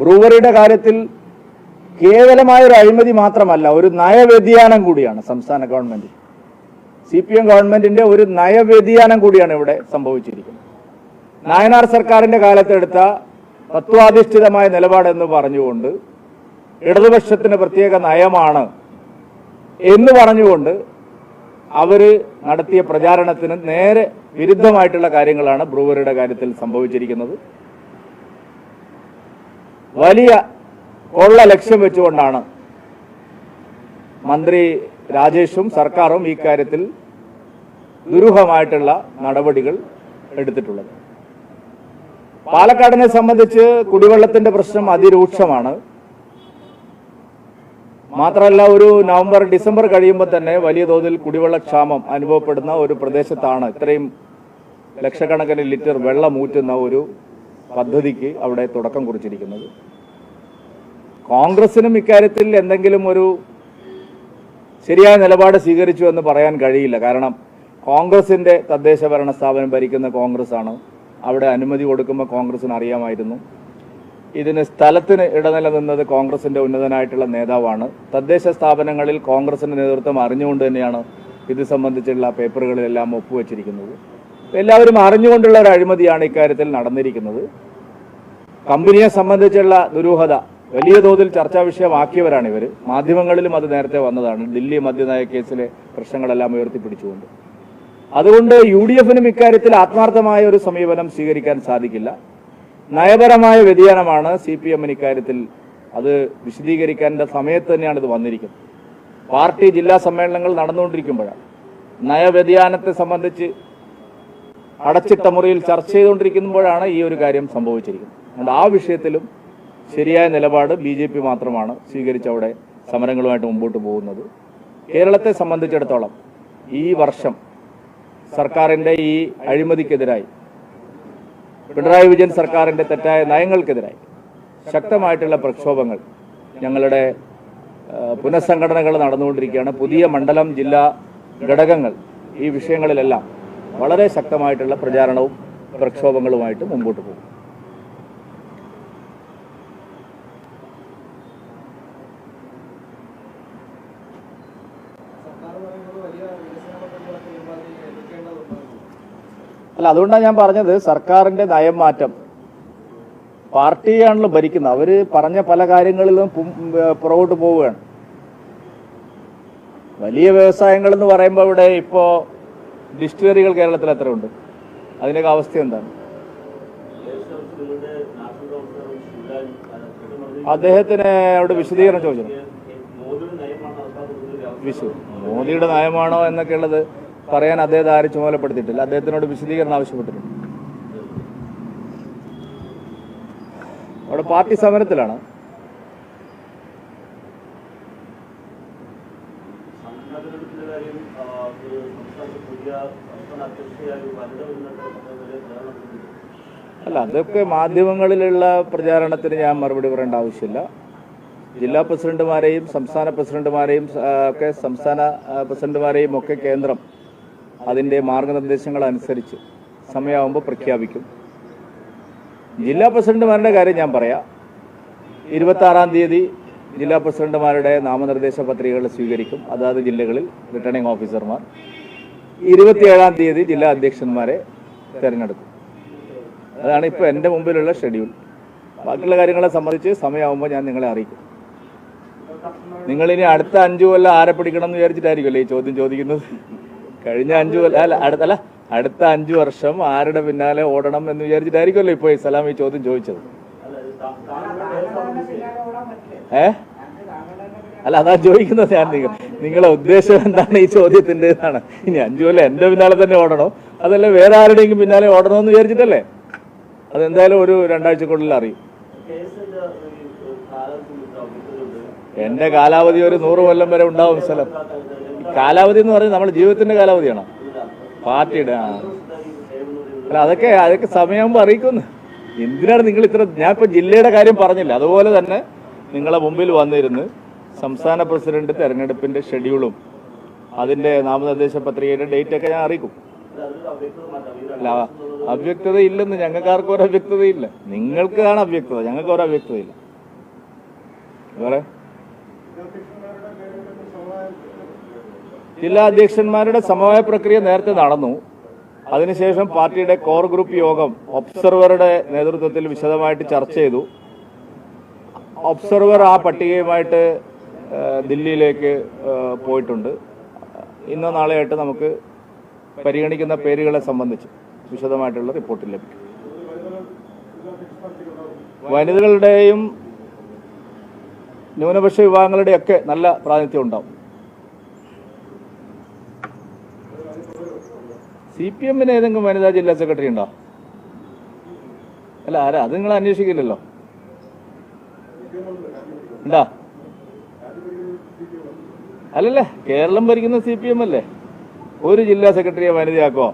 ബ്രൂവറിയുടെ കാര്യത്തിൽ കേവലമായ ഒരു അഴിമതി മാത്രമല്ല ഒരു നയവ്യതിയാനം കൂടിയാണ് സംസ്ഥാന ഗവൺമെന്റ്. സി പി എം ഗവൺമെന്റിന്റെ ഒരു നയവ്യതിയാനം കൂടിയാണ് ഇവിടെ സംഭവിച്ചിരിക്കുന്നത്. നായനാർ സർക്കാരിന്റെ കാലത്തെടുത്ത തത്വാധിഷ്ഠിതമായ നിലപാടെന്ന് പറഞ്ഞുകൊണ്ട് ഇടതുപക്ഷത്തിന് പ്രത്യേക നയമാണ് എന്ന് പറഞ്ഞുകൊണ്ട് അവർ നടത്തിയ പ്രചാരണത്തിന് നേരെ വിരുദ്ധമായിട്ടുള്ള കാര്യങ്ങളാണ് ബ്രൂവറിയുടെ കാര്യത്തിൽ സംഭവിച്ചിരിക്കുന്നത്. വലിയ കൊള്ള ലക്ഷ്യം വെച്ചുകൊണ്ടാണ് മന്ത്രി രാജേഷും സർക്കാരും ഈ കാര്യത്തിൽ ദുരൂഹമായിട്ടുള്ള നടപടികൾ എടുത്തിട്ടുള്ളത്. പാലക്കാടിനെ സംബന്ധിച്ച് കുടിവെള്ളത്തിന്റെ പ്രശ്നം അതിരൂക്ഷമാണ്. മാത്രമല്ല ഒരു നവംബർ ഡിസംബർ കഴിയുമ്പോൾ തന്നെ വലിയ തോതിൽ കുടിവെള്ള ക്ഷാമം അനുഭവപ്പെടുന്ന ഒരു പ്രദേശത്താണ് ഇത്രയും ലക്ഷക്കണക്കിന് ലിറ്റർ വെള്ളം ഊറ്റുന്ന ഒരു പദ്ധതിക്ക് അവിടെ തുടക്കം കുറിച്ചിരിക്കുന്നത്. കോൺഗ്രസിനും ഇക്കാര്യത്തിൽ എന്തെങ്കിലും ഒരു ശരിയായ നിലപാട് സ്വീകരിച്ചു എന്ന് പറയാൻ കഴിയില്ല. കാരണം കോൺഗ്രസിന്റെ തദ്ദേശ ഭരണ സ്ഥാപനം ഭരിക്കുന്ന കോൺഗ്രസ് ആണ് അവിടെ അനുമതി കൊടുക്കുമ്പോൾ കോൺഗ്രസിന് അറിയാമായിരുന്നു. ഇതിന് സ്ഥലത്തിന് ഇടനിലനിന്നത് കോൺഗ്രസിന്റെ ഉന്നതനായിട്ടുള്ള നേതാവാണ്. തദ്ദേശ സ്ഥാപനങ്ങളിൽ കോൺഗ്രസിന്റെ നേതൃത്വം അറിഞ്ഞുകൊണ്ട് തന്നെയാണ് ഇത് സംബന്ധിച്ചുള്ള പേപ്പറുകളിലെല്ലാം ഒപ്പുവെച്ചിരിക്കുന്നത്. എല്ലാവരും അറിഞ്ഞുകൊണ്ടുള്ള ഒരു അഴിമതിയാണ് ഇക്കാര്യത്തിൽ നടന്നിരിക്കുന്നത്. കമ്പനിയെ സംബന്ധിച്ചുള്ള ദുരൂഹത വലിയ തോതിൽ ചർച്ചാ വിഷയമാക്കിയവരാണ് ഇവർ മാധ്യമങ്ങളിലും അത് നേരത്തെ വന്നതാണ്. ദില്ലി മദ്യനയ കേസിലെ പ്രശ്നങ്ങളെല്ലാം ഉയർത്തിപ്പിടിച്ചുകൊണ്ട്. അതുകൊണ്ട് യു ഡി എഫിനും ഇക്കാര്യത്തിൽ ആത്മാർത്ഥമായ ഒരു സമീപനം സ്വീകരിക്കാൻ സാധിക്കില്ല. നയപരമായ വ്യതിയാനമാണ് സി പി എമ്മിന് ഇക്കാര്യത്തിൽ അത് വിശദീകരിക്കേണ്ട സമയത്ത് തന്നെയാണ് ഇത് വന്നിരിക്കുന്നത്. പാർട്ടി ജില്ലാ സമ്മേളനങ്ങൾ നടന്നുകൊണ്ടിരിക്കുമ്പോഴാണ്. നയവ്യതിയാനത്തെ സംബന്ധിച്ച് അടച്ചിട്ട മുറിയിൽ ചർച്ച ചെയ്തുകൊണ്ടിരിക്കുമ്പോഴാണ് ഈ ഒരു കാര്യം സംഭവിച്ചിരിക്കുന്നത്. അതുകൊണ്ട് ആ വിഷയത്തിലും ശരിയായ നിലപാട് ബി ജെ പി മാത്രമാണ് സ്വീകരിച്ച് അവിടെ സമരങ്ങളുമായിട്ട് മുമ്പോട്ട് പോകുന്നത്. കേരളത്തെ സംബന്ധിച്ചിടത്തോളം ഈ വർഷം സർക്കാരിന്റെ ഈ അഴിമതിക്കെതിരായി പിണറായി വിജയൻ സർക്കാരിന്റെ തെറ്റായ നയങ്ങൾക്കെതിരായി ശക്തമായിട്ടുള്ള പ്രക്ഷോഭങ്ങൾ ഞങ്ങളുടെ പുനഃസംഘടനകൾ നടന്നുകൊണ്ടിരിക്കുകയാണ്. പുതിയ മണ്ഡലം ജില്ലാ ഘടകങ്ങൾ ഈ വിഷയങ്ങളിലെല്ലാം വളരെ ശക്തമായിട്ടുള്ള പ്രചാരണവും പ്രക്ഷോഭങ്ങളുമായിട്ട് മുമ്പോട്ട് പോകും. അല്ല അതുകൊണ്ടാണ് ഞാൻ പറഞ്ഞത് സർക്കാരിന്റെ നയം മാറ്റം പാർട്ടിയാണല്ലോ ഭരിക്കുന്നത്. അവർ പറഞ്ഞ പല കാര്യങ്ങളിലും പുറകോട്ട് പോവുകയാണ്. വലിയ വ്യവസായങ്ങൾ എന്ന് പറയുമ്പോൾ ഇവിടെ ഇപ്പോ ഡിസ്റ്റിലറികൾ കേരളത്തിൽ എത്ര ഉണ്ട് അതിന്റെയൊക്കെ അവസ്ഥ എന്താണ്? അദ്ദേഹത്തിന് അവിടെ വിശദീകരണം ചോദിച്ചു? വിശു മോദിയുടെ നയമാണോ എന്നൊക്കെ ഉള്ളത് പറയാൻ അദ്ദേഹത്തെ ആരും ചുമതലപ്പെടുത്തിയിട്ടില്ല. അദ്ദേഹത്തിനോട് വിശദീകരണം ആവശ്യപ്പെട്ടിട്ടുണ്ട്. അവിടെ പാർട്ടി സമരത്തിലാണ്. അല്ല അതൊക്കെ മാധ്യമങ്ങളിലുള്ള പ്രചാരണത്തിന് ഞാൻ മറുപടി പറയേണ്ട ആവശ്യമില്ല. ജില്ലാ പ്രസിഡന്റുമാരെയും സംസ്ഥാന പ്രസിഡന്റുമാരെയും ഒക്കെ സംസ്ഥാന പ്രസിഡന്റുമാരെയും ഒക്കെ കേന്ദ്രം അതിന്റെ മാർഗനിർദ്ദേശങ്ങൾ അനുസരിച്ച് സമയമാകുമ്പോൾ പ്രഖ്യാപിക്കും. ജില്ലാ പ്രസിഡന്റുമാരുടെ കാര്യം ഞാൻ പറയാം. ഇരുപത്തി ആറാം തീയതി ജില്ലാ പ്രസിഡന്റുമാരുടെ നാമനിർദ്ദേശ പത്രികകൾ സ്വീകരിക്കും. അതാത് ജില്ലകളിൽ റിട്ടേണിംഗ് ഓഫീസർമാർ ഇരുപത്തിയേഴാം തീയതി ജില്ലാ അധ്യക്ഷന്മാരെ തിരഞ്ഞെടുക്കും. അതാണ് ഇപ്പോൾ എന്റെ മുമ്പിലുള്ള ഷെഡ്യൂൾ ബാക്കിയുള്ള കാര്യങ്ങളെ സംബന്ധിച്ച് സമയമാകുമ്പോൾ ഞാൻ നിങ്ങളെ അറിയിക്കും. നിങ്ങളിനി അടുത്ത അഞ്ചു കൊല്ലം ആരെ പിടിക്കണം എന്ന് വിചാരിച്ചിട്ടായിരിക്കുമല്ലേ ഈ ചോദ്യം ചോദിക്കുന്നത്? കഴിഞ്ഞ അഞ്ചു കൊല്ലം അല്ല അടുത്തല്ല അടുത്ത അഞ്ചു വർഷം ആരുടെ പിന്നാലെ ഓടണം എന്ന് വിചാരിച്ചിട്ടായിരിക്കുമല്ലോ ഇപ്പോൾ ഈ സലാം ഈ ചോദ്യം ചോദിച്ചത്. ഏ? അല്ല അതാ ചോദിക്കുന്നത് ഞാൻ നിങ്ങളെ ഉദ്ദേശം എന്താണ് ഈ ചോദ്യത്തിന്റെ എന്നാണ്. ഇനി അഞ്ചു കൊല്ലം എന്റെ പിന്നാലെ തന്നെ ഓടണോ. അതല്ലേ വേറെ ആരുടെയെങ്കിലും പിന്നാലെ ഓടണമെന്ന് വിചാരിച്ചിട്ടല്ലേ? അതെന്തായാലും ഒരു രണ്ടാഴ്ചക്കുള്ളിൽ അറിയും. എന്റെ കാലാവധി ഒരു നൂറ് കൊല്ലം വരെ ഉണ്ടാവും സ്ഥലം. കാലാവധി എന്ന് പറയുന്നത് നമ്മുടെ ജീവിതത്തിന്റെ കാലാവധിയാണോ? പാർട്ടിയുടെ അല്ല അതൊക്കെ അതൊക്കെ സമയമാകുമ്പോൾ അറിയിക്കുന്നു എന്തിനാണ് നിങ്ങൾ ഇത്ര ഞാൻ ഇപ്പൊ ജില്ലയുടെ കാര്യം പറഞ്ഞില്ല. അതുപോലെ തന്നെ നിങ്ങളെ മുമ്പിൽ വന്നിരുന്ന് സംസ്ഥാന പ്രസിഡന്റ് തെരഞ്ഞെടുപ്പിന്റെ ഷെഡ്യൂളും അതിന്റെ നാമനിർദ്ദേശ പത്രികയുടെ ഡേറ്റ് ഒക്കെ ഞാൻ അറിയിക്കും. അല്ല അവ്യക്തത ഇല്ലെന്ന് ഞങ്ങൾക്ക് ഒരു അവ്യക്തതയില്ല. നിങ്ങൾക്കാണ് അവ്യക്തത. ഞങ്ങൾക്ക് ഒരു അവ്യക്തതയില്ല. വേറെ? ജില്ലാ അധ്യക്ഷന്മാരുടെ സമവായ പ്രക്രിയ നേരത്തെ നടന്നു. അതിനുശേഷം പാർട്ടിയുടെ കോർ ഗ്രൂപ്പ് യോഗം ഒബ്സർവറുടെ നേതൃത്വത്തിൽ വിശദമായിട്ട് ചർച്ച ചെയ്തു. ഒബ്സർവർ ആ പട്ടികയുമായിട്ട് ദില്ലിയിലേക്ക് പോയിട്ടുണ്ട്. ഇന്നോ നാളെയായിട്ട് നമുക്ക് പരിഗണിക്കുന്ന പേരുകളെ സംബന്ധിച്ച് വിശദമായിട്ടുള്ള റിപ്പോർട്ട് ലഭിക്കും. വനിതകളുടെയും ന്യൂനപക്ഷ വിഭാഗങ്ങളുടെയൊക്കെ നല്ല പ്രാതിനിധ്യം ഉണ്ടാവും. സി പി എമ്മിന് ഏതെങ്കിലും വനിതാ ജില്ലാ സെക്രട്ടറി ഉണ്ടോ? അല്ല ആരാ? അത് നിങ്ങൾ അന്വേഷിക്കില്ലല്ലോ. ഉണ്ടാ? അല്ലല്ലേ കേരളം ഭരിക്കുന്ന സി പി എം അല്ലേ? ഒരു ജില്ലാ സെക്രട്ടറിയെ വനിതയാക്കോ?